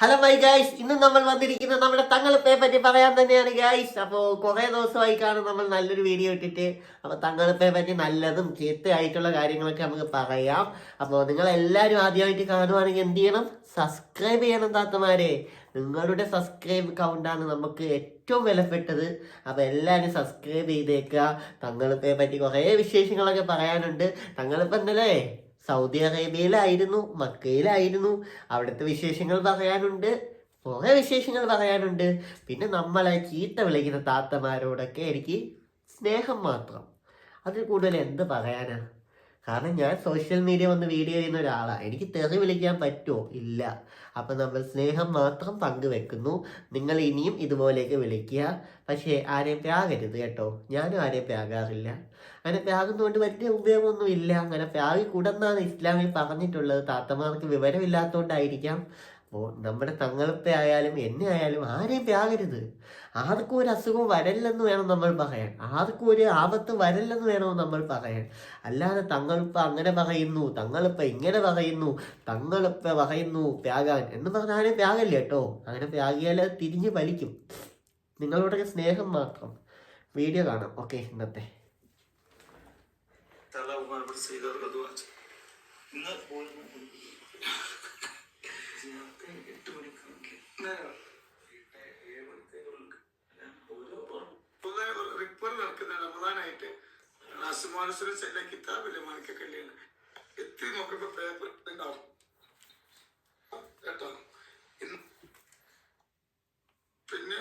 Hello my guys ഇന്ന് നമ്മൾ വന്നിരിക്കുന്നത് നമ്മുടെ തങ്ങളിപ്പയെ പറ്റി പറയാൻ തന്നെയാണ് ഗൈസ് അപ്പോൾ കുറേ ദിവസമായി കാണും നമ്മൾ നല്ലൊരു വീഡിയോ ഇട്ടിട്ട്. അപ്പോൾ തങ്ങളിപ്പയെ പറ്റി നല്ലതും ചീത്തയായിട്ടുള്ള കാര്യങ്ങളൊക്കെ നമുക്ക് പറയാം. അപ്പോൾ നിങ്ങൾ എല്ലാവരും ആദ്യമായിട്ട് കാണുവാണെങ്കിൽ എന്ത് ചെയ്യണം? സബ്സ്ക്രൈബ് ചെയ്യണം താത്തമാരെ. നിങ്ങളുടെ സബ്സ്ക്രൈബ് കൗണ്ടാണ് നമുക്ക് ഏറ്റവും വിലപ്പെട്ടത്. അപ്പോൾ എല്ലാവരും സബ്സ്ക്രൈബ് ചെയ്തേക്കുക. തങ്ങളിപ്പയെ പറ്റി കുറേ വിശേഷങ്ങളൊക്കെ പറയാനുണ്ട്. തങ്ങളിപ്പം ഇന്നലെ സൗദി അറേബ്യയിലായിരുന്നു മക്കയിലായിരുന്നു. അവിടുത്തെ വിശേഷങ്ങൾ പറയാനുണ്ട് കുറേ വിശേഷങ്ങൾ പറയാനുണ്ട്. പിന്നെ നമ്മളെ ചീത്ത വിളിക്കുന്ന താത്തമാരോടൊക്കെ എനിക്ക് സ്നേഹം മാത്രം. അതിൽ കൂടുതൽ എന്ത് പറയാനാ? കാരണം ഞാൻ സോഷ്യൽ മീഡിയ വന്ന് വീഡിയോ ചെയ്യുന്ന ഒരാളാണ് എനിക്ക് തെറി വിളിക്കാൻ പറ്റുമോ ഇല്ല. അപ്പം നമ്മൾ സ്നേഹം മാത്രം പങ്കുവെക്കുന്നു. നിങ്ങൾ ഇനിയും ഇതുപോലെയൊക്കെ വിളിക്കുക. പക്ഷേ ആരെയും പ്രാകരുത് കേട്ടോ. ഞാനും ആരെയും പ്രാകാറില്ല. അങ്ങനെ പ്രാകുന്നതുകൊണ്ട് വലിയ ഉപയോഗമൊന്നും ഇല്ല അങ്ങനെ പ്യാകി കൂടെന്നാണ് ഇസ്ലാമിൽ പറഞ്ഞിട്ടുള്ളത്. താത്തമാർക്ക് വിവരമില്ലാത്തതുകൊണ്ടായിരിക്കാം. അപ്പോൾ നമ്മുടെ തങ്ങളിപ്പ ആയാലും എന്നെ ആയാലും ആരെയും വ്യാകരുത് ആർക്കും ഒരു അസുഖം വരല്ലെന്ന് വേണം നമ്മൾ പറയാൻ. ആർക്കും ഒരു ആപത്ത് വരല്ലെന്ന് വേണോ നമ്മൾ പറയാൻ. അല്ലാതെ തങ്ങളിപ്പ അങ്ങനെ പറയുന്നു തങ്ങളിപ്പ ഇങ്ങനെ പറയുന്നു തങ്ങളിപ്പ പറയുന്നു വ്യാകാൻ എന്ന് പറഞ്ഞാൽ ആരും വ്യാകല്ലേ കേട്ടോ? അങ്ങനെ അത് തിരിഞ്ഞ് വലിക്കും. നിങ്ങളോടൊക്കെ സ്നേഹം മാത്രം. വീഡിയോ കാണാം. ഓക്കെ ഇന്നത്തെ. ഇന്ന് പിന്നെ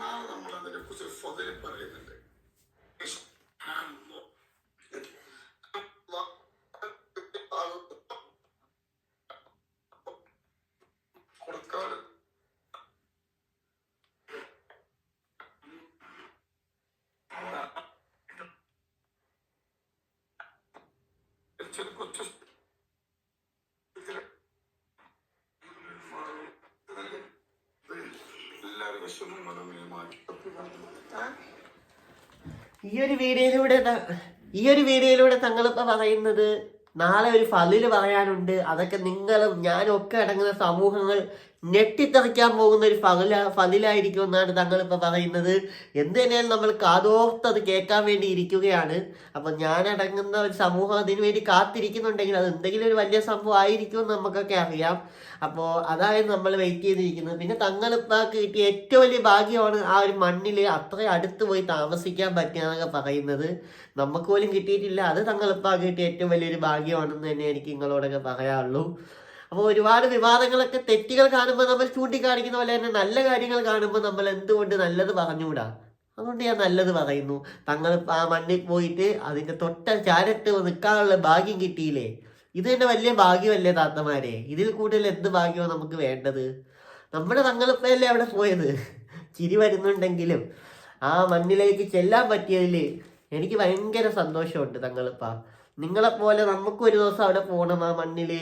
നാളെ നമ്മൾ അതിനെ കുറിച്ച് പറയുന്നുണ്ട്. ഈ ഒരു വീഡിയോയിലൂടെ ഈ ഒരു വീഡിയോയിലൂടെ തങ്ങളിപ്പോ പറയുന്നത് നാളെ ഒരു ഫലിൽ പറയാനുണ്ട്. അതൊക്കെ നിങ്ങളും ഞാനും ഒക്കെ അടങ്ങുന്ന സമൂഹങ്ങൾ ഞെട്ടിത്തെറിക്കാൻ പോകുന്ന ഒരു ഫല ഫലിലായിരിക്കും എന്നാണ് തങ്ങളിപ്പോ പറയുന്നത്. എന്ത് തന്നെയാലും നമ്മൾ കാതോർത്ത് അത് കേൾക്കാൻ വേണ്ടി ഇരിക്കുകയാണ്. അപ്പൊ ഞാൻ അടങ്ങുന്ന ഒരു സമൂഹം അതിനു വേണ്ടി കാത്തിരിക്കുന്നുണ്ടെങ്കിൽ അത് എന്തെങ്കിലും ഒരു വലിയ സംഭവം ആയിരിക്കും എന്ന് നമുക്കൊക്കെ അറിയാം. അപ്പോൾ അതായത് നമ്മൾ വെയിറ്റ് ചെയ്തിരിക്കുന്നത്. പിന്നെ തങ്ങളിപ്പാക്ക് കിട്ടിയ ഏറ്റവും വലിയ ഭാഗ്യമാണ് ആ ഒരു മണ്ണിൽ അത്രയും അടുത്ത് പോയി താമസിക്കാൻ പറ്റുക പറയുന്നത്. നമുക്ക് പോലും കിട്ടിയിട്ടില്ല. അത് തങ്ങളിപ്പാക്ക് കിട്ടിയ ഏറ്റവും വലിയൊരു ഭാഗ്യമാണെന്ന് തന്നെ എനിക്ക് നിങ്ങളോടൊക്കെ പറയാനുള്ളൂ. അപ്പോൾ ഒരുപാട് വിവാദങ്ങളൊക്കെ തെറ്റുകൾ കാണുമ്പോൾ നമ്മൾ ചൂണ്ടിക്കാണിക്കുന്ന പോലെ തന്നെ നല്ല കാര്യങ്ങൾ കാണുമ്പോൾ നമ്മൾ എന്തുകൊണ്ട് നല്ലത് പറഞ്ഞുകൂടാ അതുകൊണ്ട് ഞാൻ നല്ലത് പറയുന്നു. തങ്ങൾ ആ മണ്ണിൽ പോയിട്ട് അതിന്റെ തൊട്ട ചാരത്ത് നിൽക്കാനുള്ള ഭാഗ്യം കിട്ടിയില്ലേ? ഇത് തന്നെ വലിയ ഭാഗ്യമല്ലേ താത്തമാരെ? ഇതിൽ കൂടുതൽ എന്ത് ഭാഗ്യമാണ് നമുക്ക് വേണ്ടത്? നമ്മുടെ തങ്ങളിപ്പല്ലേ അവിടെ പോയത്? ചിരി വരുന്നുണ്ടെങ്കിലും ആ മണ്ണിലേക്ക് ചെല്ലാൻ പറ്റിയതിൽ എനിക്ക് ഭയങ്കര സന്തോഷമുണ്ട് തങ്ങളിപ്പ. നിങ്ങളെപ്പോലെ നമുക്കൊരു ദിവസം അവിടെ പോകണം ആ മണ്ണിൽ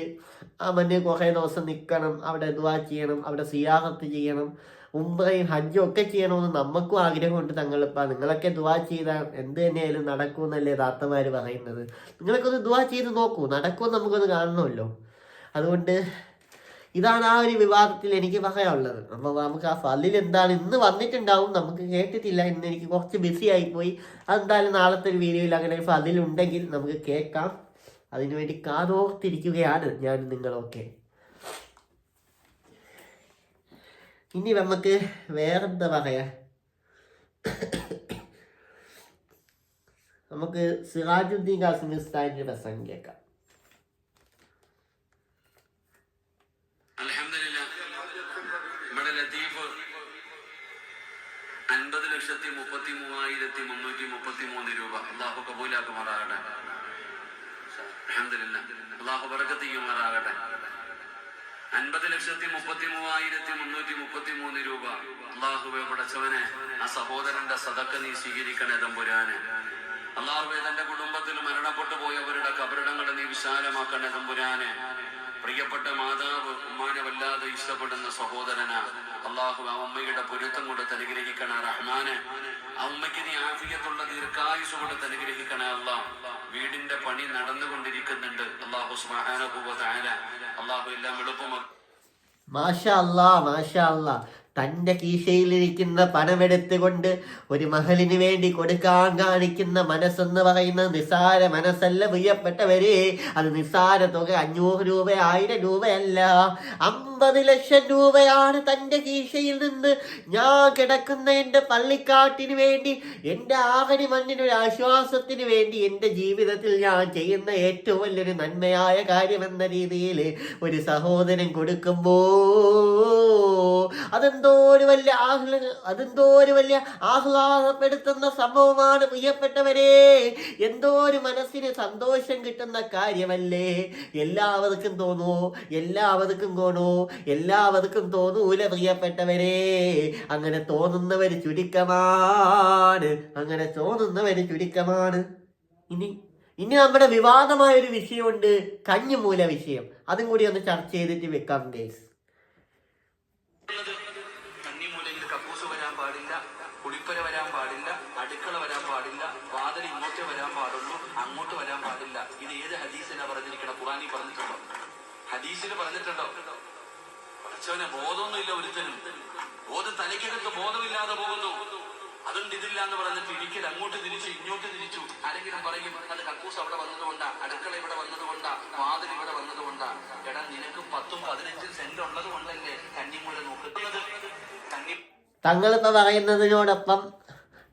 മഞ്ഞ കുറേ ദിവസം നിൽക്കണം അവിടെ ദുവാ ചെയ്യണം അവിടെ സിയാഹത്ത് ചെയ്യണം ഉംറയും ഹജ്ജും ഒക്കെ ചെയ്യണമെന്ന് നമുക്കും ആഗ്രഹമുണ്ട് തങ്ങളിപ്പോൾ നിങ്ങളൊക്കെ ദുവാ ചെയ്താൽ എന്ത് തന്നെയായാലും നടക്കുമെന്നല്ലേ ദാത്തമാർ പറയുന്നത്. നിങ്ങളൊക്കെ ഒന്ന് ദുവാ ചെയ്ത് നോക്കൂ. നടക്കുമെന്ന് നമുക്കൊന്ന് കാണണമല്ലോ. അതുകൊണ്ട് ഇതാണ് ആ ഒരു വിവാദത്തിൽ എനിക്ക് പറയാനുള്ളത്. അപ്പോൾ നമുക്ക് ആ ഫലിൽ എന്താണ് ഇന്ന് വന്നിട്ടുണ്ടാവും നമുക്ക് കേട്ടിട്ടില്ല. ഇന്ന് എനിക്ക് കുറച്ച് ബിസി ആയിപ്പോയി. അതെന്തായാലും നാളത്തെ ഒരു വീഡിയോയിൽ അങ്ങനെ ഒരു ഫലിൽ ഉണ്ടെങ്കിൽ നമുക്ക് കേൾക്കാം. അതിനുവേണ്ടി കാതോർത്തിരിക്കുകയാണ് ഞാൻ നിങ്ങളൊക്കെ. ഇനി നമുക്ക് വേറെന്താ പറയാ? നമുക്ക് സിറാജുദ്ദീൻ കാസിം ഉസ്താദിന്റെ പ്രസംഗം കേൾക്കാം. അൻപത് ലക്ഷത്തി മുപ്പത്തി മൂവായിരത്തി മുന്നൂറ്റി മുപ്പത്തി മൂന്ന് രൂപ. അള്ളാഹു കബൂലാക്കുമാറാകട്ടെ. ചെയ്യുമാറാകട്ടെ അൻപത് ലക്ഷത്തി മുപ്പത്തി മൂവായിരത്തി മുന്നൂറ്റി മുപ്പത്തി മൂന്ന് രൂപ. അള്ളാഹുബെ പടച്ചവനെ ആ സഹോദരന്റെ സതക്ക നീ സ്വീകരിക്കണേ തമ്പുരാന്. അള്ളാഹുബെ തന്റെ കുടുംബത്തിൽ മരണപ്പെട്ടു പോയവരുടെ കബറിടങ്ങൾ നീ വിശാലമാക്കണേ തമ്പുരാന്. പ്രിയപ്പെട്ട മാതാവ് ഉമ്മാനെ വല്ലാതെ ഇഷ്ടപ്പെടുന്ന സഹോദരന. അള്ളാഹു ആ ഉമ്മയുടെ പൊരുത്തം കൊടുത്ത് അനുഗ്രഹിക്കണ റഹ്മാന്. ആ ഉമ്മയ്ക്ക് നീ ആഫിയത്തുള്ള ദീർഘായുസ് കൊടുത്ത് അനുഗ്രഹിക്കണേ അള്ളാഹ് വീടിന്റെ പണി നടന്നുകൊണ്ടിരിക്കുന്നുണ്ട്. അള്ളാഹു തആല അള്ളാഹു എല്ലാം എളുപ്പമാക്കി. മാഷാ അല്ലാ മാഷാ കീശയിലിരിക്കുന്ന പണമെടുത്തുകൊണ്ട് ഒരു മഹലിന് വേണ്ടി കൊടുക്കാൻ കാണിക്കുന്ന മനസ്സെന്ന് പറയുന്നത് നിസാര മനസ്സല്ല പ്രിയപ്പെട്ടവരെ. അത് നിസാര തുക അഞ്ഞൂറ് രൂപ ആയിരം രൂപയല്ല. അമ്പത് ലക്ഷം രൂപയാണ് തന്റെ കീശയിൽ നിന്ന് ഞാൻ കിടക്കുന്ന എന്റെ പള്ളിക്കാട്ടിന് വേണ്ടി എന്റെ ആവണി മണ്ണിനൊരു ആശ്വാസത്തിന് വേണ്ടി എന്റെ ജീവിതത്തിൽ ഞാൻ ചെയ്യുന്ന ഏറ്റവും വലിയൊരു നന്മയായ കാര്യമെന്ന രീതിയിൽ ഒരു സഹോദരൻ കൊടുക്കുമ്പോ അതെന്തോ ഒരു വലിയ ആഹ്ല അതെന്തോ ഒരു വലിയ ആഹ്ലാദപ്പെടുത്തുന്ന സംഭവമാണ്. പ്രിയപ്പെട്ടവരെ എന്തോ ഒരു മനസ്സിന് സന്തോഷം കിട്ടുന്ന കാര്യമല്ലേ? എല്ലാവർക്കും തോന്നുമോ എല്ലാവർക്കും തോന്നൂ എല്ലാവർക്കും തോന്നൂല പ്രിയപ്പെട്ടവരെ. അങ്ങനെ തോന്നുന്നവർ ചുരുക്കമാണ്. അങ്ങനെ തോന്നുന്നവർ ചുരുക്കമാണ്. ഇനി ഇനി നമ്മുടെ വിവാദമായ ഒരു വിഷയമുണ്ട്. കഞ്ഞിമൂല വിഷയം. അതും കൂടി ഒന്ന് ചർച്ച ചെയ്തിട്ട് വെക്കാം ഗേസ് കുളിപ്പര വരാൻ പാടില്ല അടുക്കള വരാൻ പാടില്ല വാതിൽ ഇങ്ങോട്ട് വരാൻ പാടുള്ളൂ അങ്ങോട്ട് വരാൻ പാടില്ല. ഇത് ഏത് ഹദീസിനാ പറഞ്ഞിരിക്കണം? ഖുറാനി പറഞ്ഞിട്ടുണ്ടോ? ഹദീസിന് പറഞ്ഞിട്ടുണ്ടോ? പഠിച്ചവനെ ബോധമൊന്നുമില്ല ഒരുത്തനും. ബോധം തലയ്ക്കകത്ത് ബോധമില്ലാതെ പോകുന്നു. അതുകൊണ്ട് ഇതില്ല എന്ന് പറഞ്ഞിട്ട് ഇരിക്കൽ അങ്ങോട്ട് തിരിച്ചു ഇങ്ങോട്ട് തിരിച്ചു. ആരെങ്കിലും പറയും അത് കക്കൂസ് അവിടെ വന്നതുകൊണ്ടാ അടുക്കള ഇവിടെ വന്നതുകൊണ്ടാ വാതിൽ ഇവിടെ വന്നതുകൊണ്ടാ. എടാ നിനക്ക് പത്തും പതിനഞ്ചും സെന്റ് ഉള്ളത് കൊണ്ടല്ലേ കന്നിമൂല നോക്കുന്നത്? കന്നി തങ്ങളിപ്പോ പറയുന്നതിനോടൊപ്പം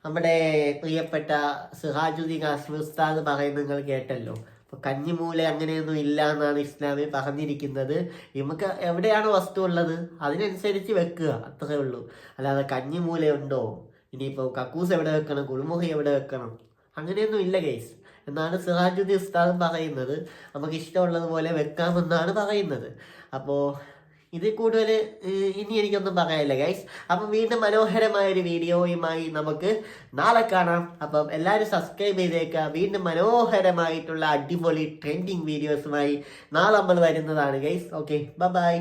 നമ്മുടെ പ്രിയപ്പെട്ട സുഹാജുദ്ദീൻ അസ്മുസ്താദ് പറയുന്നത് നിങ്ങൾ കേട്ടല്ലോ. അപ്പൊ കഞ്ഞിമൂല അങ്ങനെയൊന്നും ഇല്ല എന്നാണ് ഇസ്ലാമിൽ പറഞ്ഞിരിക്കുന്നത്. നമുക്ക് എവിടെയാണ് വസ്തു ഉള്ളത്? അതിനനുസരിച്ച് വെക്കുക അത്രേ ഉള്ളൂ. അല്ലാതെ കഞ്ഞിമൂല ഉണ്ടോ ഇനിയിപ്പോൾ കക്കൂസ് എവിടെ വെക്കണം? കുളിമുഖി എവിടെ വെക്കണം? അങ്ങനെയൊന്നും ഇല്ല കേസ് എന്നാണ് സിറാജുദ്ദീൻ ഉസ്താദ് പറയുന്നത്. നമുക്ക് ഇഷ്ടമുള്ളതുപോലെ വെക്കാമെന്നാണ് പറയുന്നത്. അപ്പോൾ ഇതിൽ കൂടുതൽ ഇനി എനിക്കൊന്നും പറയാനില്ല ഗൈസ് അപ്പം വീണ്ടും മനോഹരമായ ഒരു വീഡിയോയുമായി നമുക്ക് നാളെ കാണാം. അപ്പം എല്ലാവരും സബ്സ്ക്രൈബ് ചെയ്തേക്കുക. വീണ്ടും മനോഹരമായിട്ടുള്ള അടിപൊളി ട്രെൻഡിങ് വീഡിയോസുമായി നാളെ നമ്മൾ വരുന്നതാണ് ഗൈസ് ഓക്കെ ബൈ